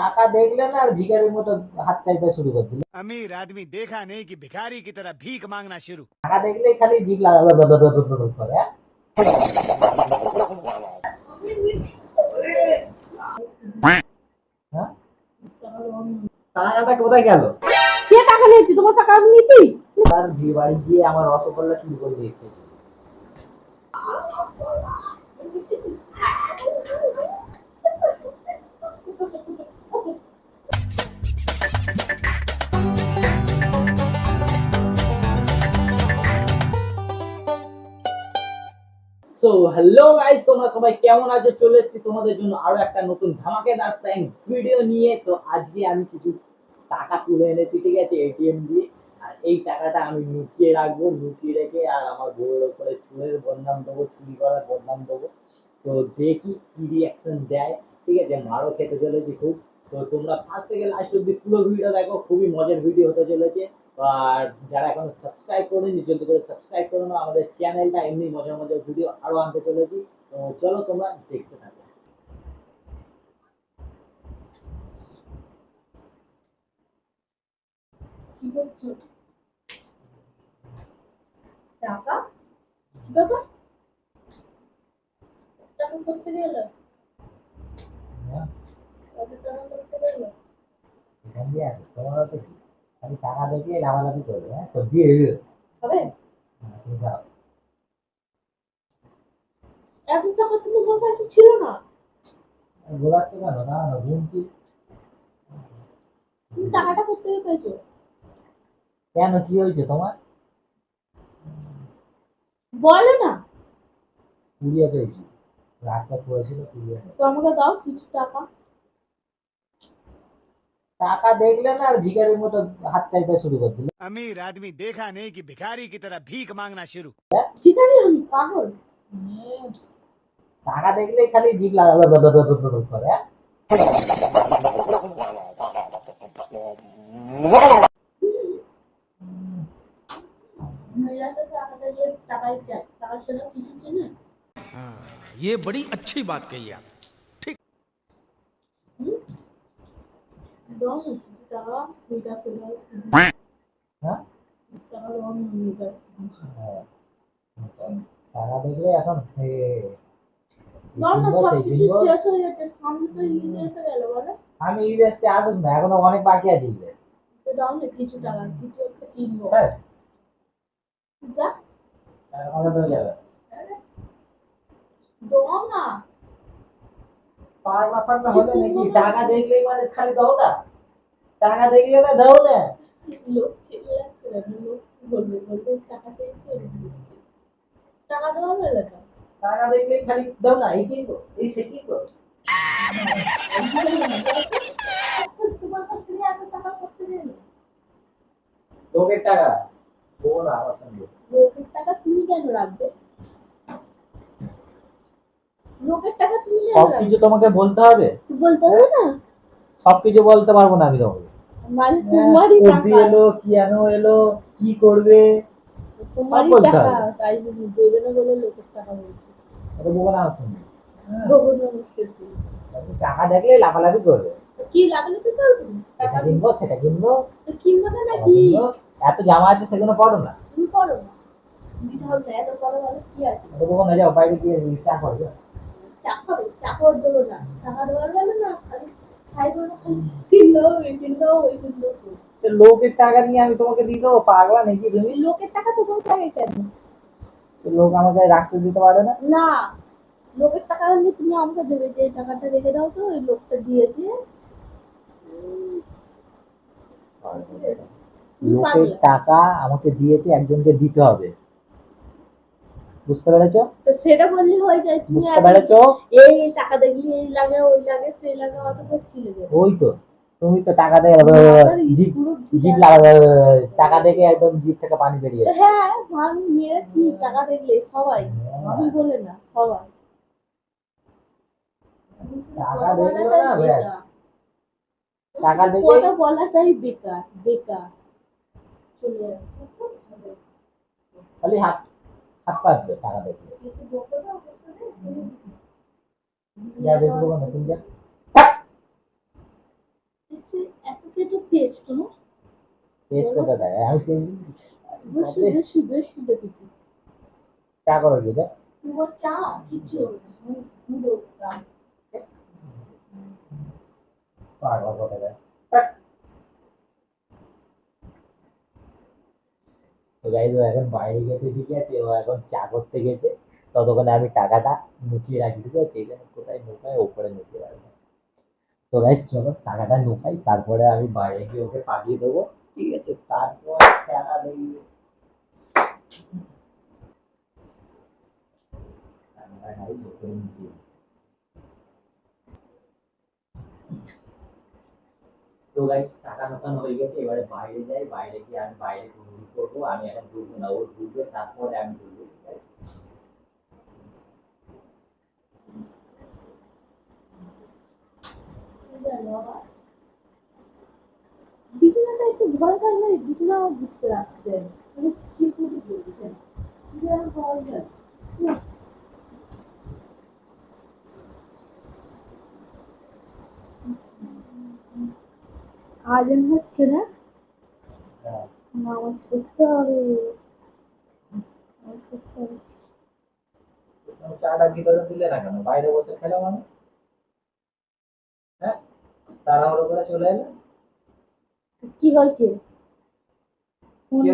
টাকা দেখলে না আর ভিখারির মতো হাত চাইতে শুরু করে দিল। আমি আদমি দেখা নেই কি ভিখারি কি তারা ভিক মাংনা শুরু। টাকা দেখলে খালি ভিক লাগালো করে হ্যাঁ? হ্যাঁ? কোথায় গেল? কে টাকা নিয়েছি? তোমার টাকা আমি নিয়েছি? তার বিয়ে বাড়ি গিয়ে আমার রসগোল্লা চুরি করে দিয়ে সো হ্যালো গাইস তোমরা সবাই কেমন আছো? চলে এসেছি তোমাদের জন্য আরও একটা নতুন ধামাকেদার প্র্যাঙ্ক ভিডিও নিয়ে। তো আজকে আমি কিছু টাকা তুলে এনেছি, ঠিক আছে এটিএম দিয়ে। আর এই টাকাটা আমি লুকিয়ে রাখব, লুকিয়ে রেখে আর আমার বউয়ের ওপরে চুলের বদনাম দেবো, চুরি করার বদনাম দেবো। তো দেখি কি রিয়াকশন দেয়। ঠিক আছে, মারও খেতে চলেছি খুব। তো তোমরা ফার্স্ট থেকে লাস্ট অব্দি পুরো ভিডিও দেখো, খুবই মজার ভিডিও হতে চলেছে। আর যারা এখনও সাবস্ক্রাইব করেনি জলদি করে সাবস্ক্রাইব করে নাও। আমাদের চ্যানেলটা এমনি মজার মজার ভিডিও আরও আনতে চলেছি। তো চলো তোমরা দেখতে থাকো। টাকা? কি ব্যাপার? টাকা করতে গেলে? হ্যাঁ, কত টাকা করতে গেলে? তোমার কি? খালি টাকা দেখলে লাভালাভি করবে হ্যাঁ? তো দিয়ে হবে। এত টাকা তো তোমার কাছে ছিল না। গোলাচ্ছ কেন? ঘুমছি তুমি টাকাটা পেয়েছ কেন? কি হয়েছে তোমার? বলে না। কুড়িয়ে পেয়েছি। রাস্তা পড়েছিল কুড়িয়ে তো আমাকে দাও কিছু টাকা। টাকা দেখলে না আর ভিখারির মতো হাত চাইতে শুরু করে দিলে अमीर आदमी देखा नहीं कि भिखारी की तरह भीख मांगना शुरू ঠিক আছে আমি পাগল টাকা দেখলেই খালি জিভ লাগা করে হ্যাঁ? মেয়েরা তো টাকা দিয়ে টাকাই চায় টাকা ছাড়া কিছু চেনে ये बड़ी अच्छी बात कही आप এসে গেল বলে। আমি ঈদ এসছে আসুক না এখনও অনেক বাকি আছে ঈদের তো দাও না কিছু টাকা কিছু একটা কিনবো। হ্যাঁ। যা। এখন যাবে। দাও না। হলে নাকি টাকা দেখলেই মানে খালি দাও না টাকা দেখলে না দাও না কি টাকা দেখলেই খালি দাও না এই কিনবো এই সে লোকের টাকা? দেবো না আমার সঙ্গে। লোকের টাকা তুমি কেন রাখবে? লোকের টাকা তুমি সব কিছু তোমাকে বলতে হবে? বলতে হবে না? সব কিছু বলতে পারব না আমি তোমাকে। মানে তোমারই টাকা। এলো কি এলো কি করবে? তোমারই টাকা তাই তুমি দেবে না বলে লোকের টাকা বলছে। বলব না হ্যাঁ, নমস্কার টাকা দেখলে লাফালাফি করবে। কি লাগলে তো করব টাকা কিনবো সেটা কিনবো। তো কিনবো না নাকি? এত জামা আছে সেগুলো পড়ো না। তুমি করো না। দিতে হবে এত কি আছে? বলব না যাও বাইরে গিয়ে চা করবে চা খাবে চা করে দেবো না। টাকা দেওয়ার গেলে না খালি ছাই খালি কিনলো ওই কিনলো ওই কিনলো। লোকের টাকা নিয়ে আমি তোমাকে দিয়ে দেবো পাগলা নাকি তুমি? লোকের টাকা তো তোমার থাকে কেন লোক আমাকে রাখতে দিতে পারে না? না লোকের টাকা হলে তুমি আমাকে দেবে যে টাকাটা রেখে দাও তো ওই লোকটা দিয়েছে। লোকের টাকা আমাকে দিয়েছে একজনকে দিতে হবে। বুঝতে পেরেছ? তো সেটা বললে হয়ে যায় তুমি বুঝতে পেরেছ? এই টাকা দেখলি এই লাগে ওই লাগে সেই লাগে অত করছিলে ওই তো তুমি তো টাকা দিয়ে জিপ টাকা দেখে একদম জিপ থেকে পানি বেরিয়ে হ্যাঁ মানুষ মেয়েরা কি টাকা দেখলে সবাই? আমি বলে না সবাই। টাকা কথা বলাটাই না, বেকার। টাকা দেখে কথা বলাটাই বেকার বেকার। চলে যাচ্ছে। খালি হাত হাত পাতবে টাকা দেখলে তুমি যা বেশি বলব না তুমি যা তেজ কোথা দেয়? আমি তেজ বেশি বেশি বেশি দেখেছি চা করো? তোমার চা দাম। পাগল কোথা দেয়। তো গাইজ এখন বাইরে গেছে, ঠিক আছে? ও এখন চা করতে গেছে। ততক্ষণে আমি টাকাটা নুকিয়ে রাখি, ঠিক আছে? এখানে কোথায় নুকায় ওপরে নুকিয়ে রাখব তো গাইজ চলো, টাকাটা নুকাই, তারপরে আমি বাইরে গিয়ে ওকে পাঠিয়ে দেবো, ঠিক আছে? তারপর টাকা দেখি টাকাটা guys ওপরে নুকিয়ে দিই। তো গাইস টাকা নোকানো হয়ে গেছে, এবারে বাইরে যাই, বাইরে গিয়ে আমি বাইরে ঘুরঘুরি করব, আমি এখন ঢুকবো না ও ঢুকবে তারপরে আমি আবার? বিছানাটা একটু ঘরে থাকলে বিছানা বুঝতে আসছে মানে কি করে বলছে কি যেন পাওয়া যায় না। আজান হচ্ছে না। নামাজ পড়তে হবে নামাজ হবে তুমি চাটা ভিতরে দিলে না কেন? বাইরে বসে খেলাম আমি হ্যাঁ? তাড়াহুড়ো করে চলে এলে? কি হয়েছে? মানে?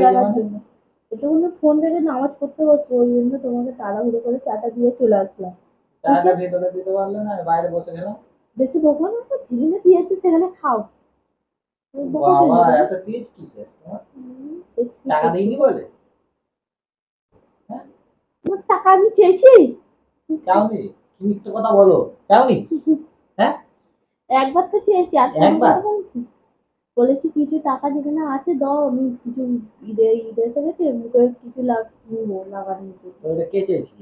এটা হলো ফোন দেখে নামাজ পড়তে বসবো ওই জন্য তোমাকে তাড়াহুড়ো করে চাটা দিয়ে চলে আসলাম। চাটা ভিতরে দিতে পারলে না? বাইরে বসে খেলাম বেশি বকো না তো যেখানে দিয়েছে সেখানে খাও। বাবা এত তেজ কিসে তোমার হুম, দেখছি টাকা দিইনি বলে? তোমার টাকা আমি চেয়েছি। চাওনি? কি মিথ্যে কথা বলো? চাওনি? হ্যাঁ? একবার তো চেয়েছি আর একবার? বলেছি। কিছু টাকা যেখানে আছে দাও আমি কিছু ঈদে ঈদ এসে গেছে মুখে কিছু লাগ লাগানো তো কে চেয়েছিল?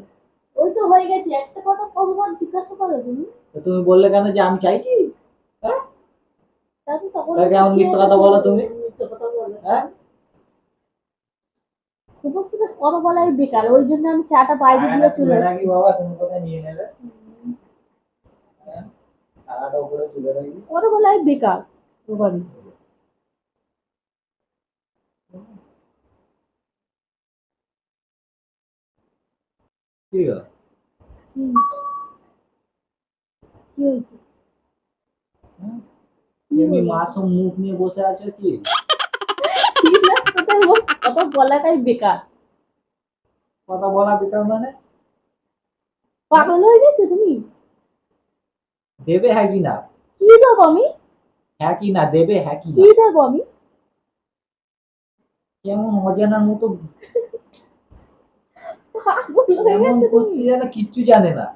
ওই তো হয়ে গেছে একটা কথা কতবার জিজ্ঞাসা করো তুমি। তুমি বললে কেন যে আমি চাইছি? হ্যাঁ? কেমন মিথ্যে কথা বলো তুমি? কথা হ্যাঁ? তোমার কথা বলাই বেকার ওই জন্য আমি চাটা বাইরে দিয়ে চলে আসছি। বাবা তুমি কোথায় নিয়ে নেবে? হ্যাঁ? টাকাটা উপরে তুলে রাখি। কথা বলাই বেকার দোকানে ঠিক আছে কি হয়েছে? হ্যাঁ? এমনি মাসুম মুখ নিয়ে বসে আছো কি? কথা বলাটাই বেকার। কথা বলা বেকার মানে? পাগল হয়ে গেছো তুমি? দেবে হ্যাঁ কি না? কি দেবো আমি? হ্যাঁ কি না দেবে হ্যাঁ কি দেবো আমি? কেমন অজানার মতো এমন গেছো যেন কিচ্ছু জানে না।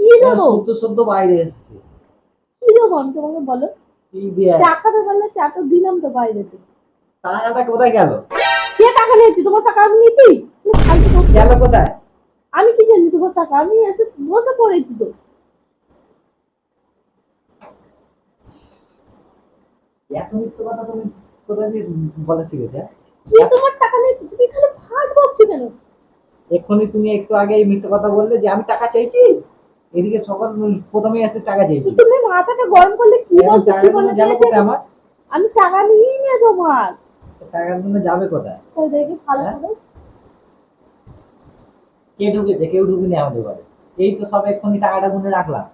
কি দেবো? সদ্য সদ্য বাইরে এসেছে। কি দেবো আমি তোমাকে বলো। চা খাবে বললে চা তো দিলাম তো বাইরেতে টাকাটা কোথায় গেল? কে টাকা নিয়েছি? তোমার টাকা আমি নিয়েছি? গেল কোথায়? আমি কি জানি তোমার টাকা? আমি এসে বসে পড়েছি তো। এত মিথ্যে কথা তুমি কোথায় দিয়ে বলা শিখেছে হ্যাঁ? কি তোমার টাকা নিয়েছি? তুমি এখানে ফাট বকছো কেন? এক্ষুনি তুমি একটু আগে মিথ্যে কথা বললে যে আমি টাকা চাইছি? এদিকে সকাল প্রথমে এসে টাকা চাইছি তুমি মাথাটা গরম করলে কি বলছো? কি বলে গেল কোথায় আমার? আমি টাকা নিয়ে নিয়ে তোমার। টাকাগুলো যাবে কোথায়? তো দেখি ভালো হ্যাঁ? করে। কে ঢুকেছে? কেউ ঢুকেনি আমাদের ঘরে। এই তো সব এক্ষুনি টাকাটা গুনে রাখলাম।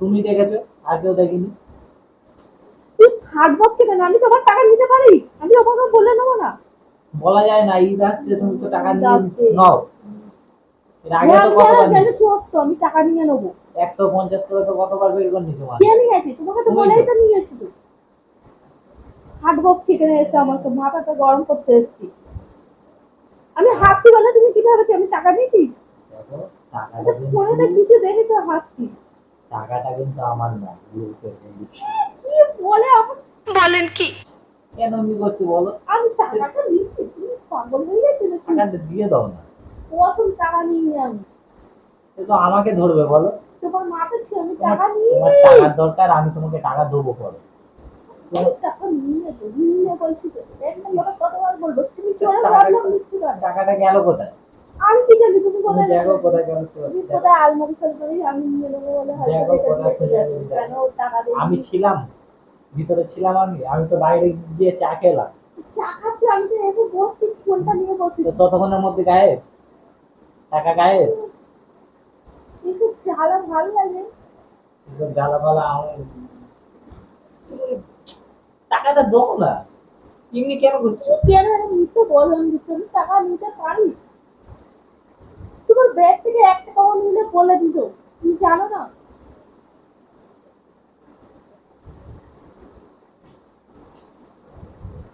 তুমি দেখেছ? আর কেউ দেখেনি? তুই ফাট বকছো কেন? আমি তোমার টাকা নিতে পারি। আমি তোমাকে বলে নেব না। বলা যায় না ঈদ আসছে তুমি তো টাকা নিয়ে নাও। এর আগে তো আমি কতবার জানি, জানি চোখ তো আমি টাকা নিয়ে নেব। একশো পঞ্চাশ করে তো কতবার বের করে নিছো মানে? কে নিয়েছি? তোমাকে তো তুমি বলেই তো। তো নিয়েছি তো। হাট বকছি এখানে এসে আমাকে মাথাটা গরম করতে এসছি। আমি হাসছি বলে তুমি কি ভাবছ? আমি টাকা নিয়েছি? টাকাটা আচ্ছা, কিছু দেখে তো হাসছি। টাকাটা কিন্তু আমার না কি বলে আমার? কেন এমনি করছ বলো? আমি টাকাটা নিচ্ছি তুমি পাগল হয়ে গেছো নাকি? টাকাটা দিয়ে দাও না। কসম টাকা নিয়ে আমি তো আমাকে ধরবে বলো। তোমার মাথা ছিল আমি টাকা নিয়ে তোমার টাকার দরকার আমি তোমাকে টাকা দেবো পরে। টাকাটা- গেল কোথায়? আমি কি জানি তুমি কোথায় দেখো কোথায় গেল তুমি কোথায় আলমারি আমি নিয়ে নেব বলে দেখো কোথায় দিয়েছ খুঁজে যাবে। নিয়ে কেন টাকা দিয়ে আমি ছিলাম ভিতরে ছিলাম আমি। আমি তো বাইরে গিয়ে চা খেলাম। চা খাচ্ছি আমি তো এসে বসছি ফোনটা নিয়ে বসছি। ততক্ষণের মধ্যে গায়েব? টাকা গায়ে এসব জ্বালা ভালো লাগে। এসব জ্বালাপালা আমি টাকাটা দাও না। এমনি কেন করছ? কেন মিথ্যে বললাম দিচ্ছ আমি টাকা নিতে পারি। তোমার ব্যাগ থেকে এক টাকাও নিলে বলে দিত তুমি জানো না?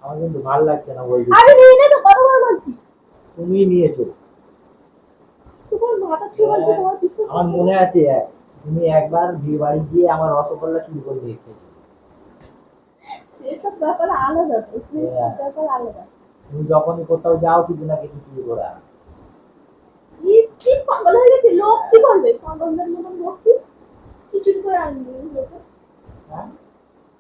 আমার কিন্তু ভালো লাগছে না বলছি আমি নিয়ে নে তো কতবার বলছি? তুমি নিয়েছো তোমার মাথা ছুঁয়ে বলছি তোমার বিশ্বাস আমার মনে আছে এক, তুমি একবার বিয়ে বাড়ি গিয়ে আমার রসগোল্লা চুরি করে নিয়ে খেয়েছো। সেসব ব্যাপার আলাদা তো সেসব হ্যাঁ। ব্যাপার আলাদা। তুমি যখনই কোথাও যাও কিছু না কিছু চুরি করে। আনো। কি কি পাগল হয়ে গেছে? লোক কি বলবে? পাগলদের মতন বলছিস কিছু করে আনবি লোকে হ্যাঁ?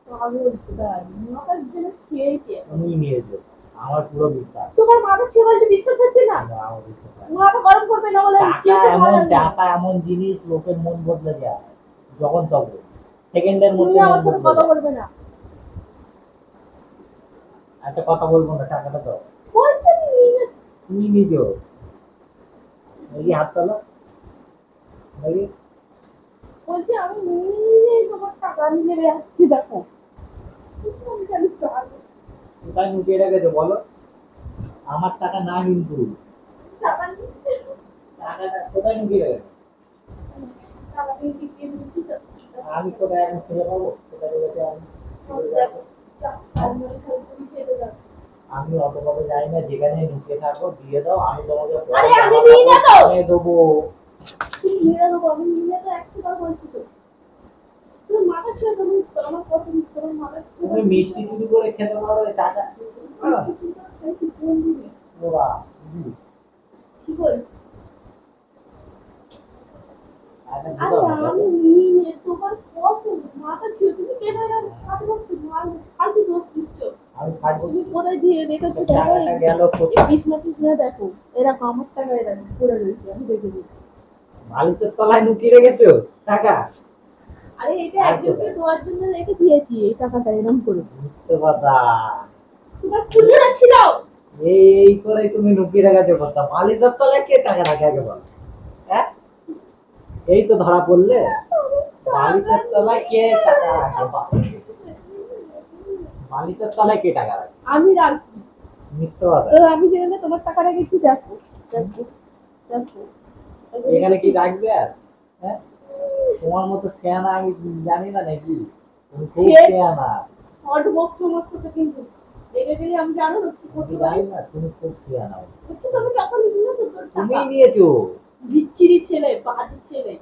পাগল কোথায়? মাথার জন্য খেয়েছে তুমি নিয়েছো। আমার পুরো বিশ্বাস। তোমার মাথা ছুঁয়ে বলছে বিশ্বাস হচ্ছে না? না, আমার বিশ্বাস না। মাথা গরম করবে না বলে টাকা এমন টাকা এমন জিনিস লোকের মন বদলে যায় যখন তখন সেকেন্ডের মধ্যে আমার সাথে কথা বলবে না। আচ্ছা কথা বলব না টাকাটা দাও। বলছে আমি নিয়ে নে- তুমি নিজো দেখি হাত তোলো। দেখি আমি নিয়ে তোমার টাকা নিয়ে বেড়াচ্ছি দেখো। কোথায় লুকিয়ে রেখেছো বলো? আমার টাকা না কিন্তু। টাকাটা কোথায় লুকিয়ে রেখেছো? আমি কোথায় এখন খুঁজে পাবো কোথায় রেখেছো আমি অত কত যাই না যেখানে লুকিয়ে থাকো দিয়ে দাও আমি তোমাকে আরে আমি জামা না তো। কাপড় দেবো। তুমি নিয়ে দেবো আমি নিয়ে বলছি তো। তুমি মিষ্টি চুরি করে খেতে পারো টাকা? বাবা, কি? আচ্ছা, আরে আমি নিয়ে তোমার পছন্দ মাথা ছুঁয়ে তুমি কেন এরকম হাত বসছো মারো ফালতু দোষ দিচ্ছ। আমি খাটবো তুমি কোথায় দিয়ে রেখেছো টাকাটা গেল কোথায়? এই বিছনা টিছনা দেখো এরকম আমার টাকা এরকম পড়ে রয়েছে আমি দেখে দিচ্ছি। বালিশের তলায় লুকিয়ে রেখেছো? টাকা? আরে এটা একজনকে দেওয়ার জন্য রেখে দিয়েছি এই টাকাটা এরকম করে। কথা তোমার খুলে রাখছিল এই করে তুমি লুকিয়ে রেখেছো কথা বালিশের তলায় কে টাকা রাখে আগে বল? হ্যাঁ? এই তো ধরা পড়লে। বালিশের তলায় কে টাকা রাখে? বালিশের তলায় কে টাকা রাখে? আমি রাখি। মিথ্যে কথা। আমি যেখানে তোমার টাকা রেখেছি দেখো। দেখো। দেখো। এখানে কি রাখবে আর? হ্যাঁ? তোমার মতো শেয়ানা আমি জানি না নাকি। তুমি খুব কে? শেয়ানা হট বক্স তোমার সাথে কিন্তু। রেখে গেলে আমি জানো তো কি করতে পারি। না তুমি খুব শেয়ানা হচ্ছে তুমি টাকা নিবি না তো তুমি নিয়েছো। বিচ্ছিরি ছেলে বাজে ছেলে।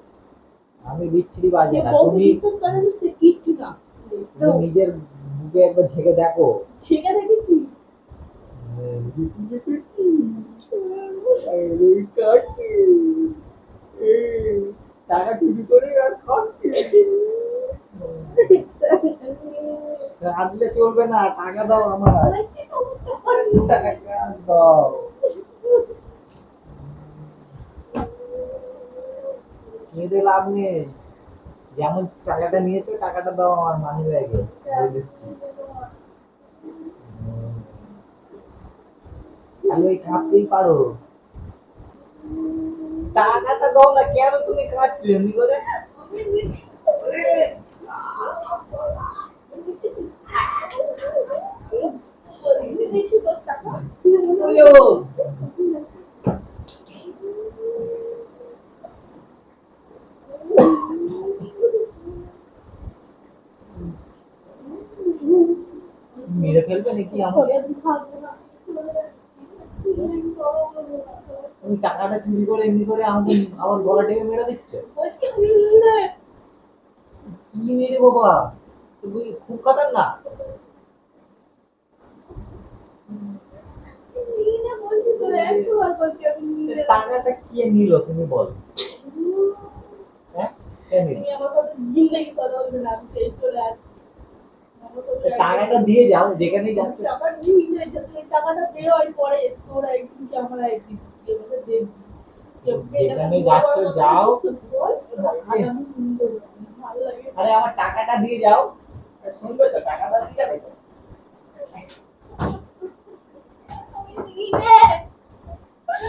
আমি বিচ্ছিরি বাজে না তুমি বিশ্বাস করে না সে কিচ্ছু না। তুমি নিজের বুকে একবার ঝেঁকে দেখো। ছেড়ে দেখেছি। টাকা লাভ নেই। যেমন টাকাটা নিয়েছো, টাকাটা দাও আমার মানি ব্যাগে আমি ওই কাঁদতেই পারো। টাকাটা দাও না কেন তুমি কাঁদছো এমনি করে বলো। মেরে ফেলবে নাকি আমাকে তুমি টাকাটা চুরি করে এমনি করে আমাকে আমার গলা টেপে মেরে দিচ্ছ? কি মেরে বাবা? তুমি খুব খাতার না টাকাটা কে নিল তুমি বল। হ্যাঁ? কে নিল? টাকাটা দিয়ে যাও যেখানেই যাচ্ছ যেখানে যাচ্ছ যাও। আরে আমার টাকাটা দিয়ে যাও। শুনবে তো টাকাটা দিয়ে যাবে তো। মিথ্যা কথা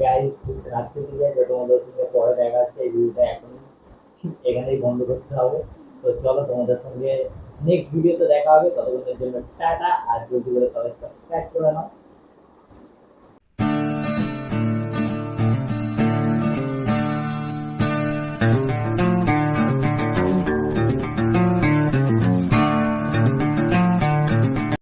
Guys খুব রাত্রে ঠিক আছে তোমাদের সঙ্গে পরে দেখা হচ্ছে এই ভিডিওটা এখন এখানেই বন্ধ করতে হবে তো চলো তোমাদের সঙ্গে নেক্সট ভিডিওতে দেখা হবে ততক্ষণের জন্য টাটা আর যদি করে সবাই সাবস্ক্রাইব করে নাও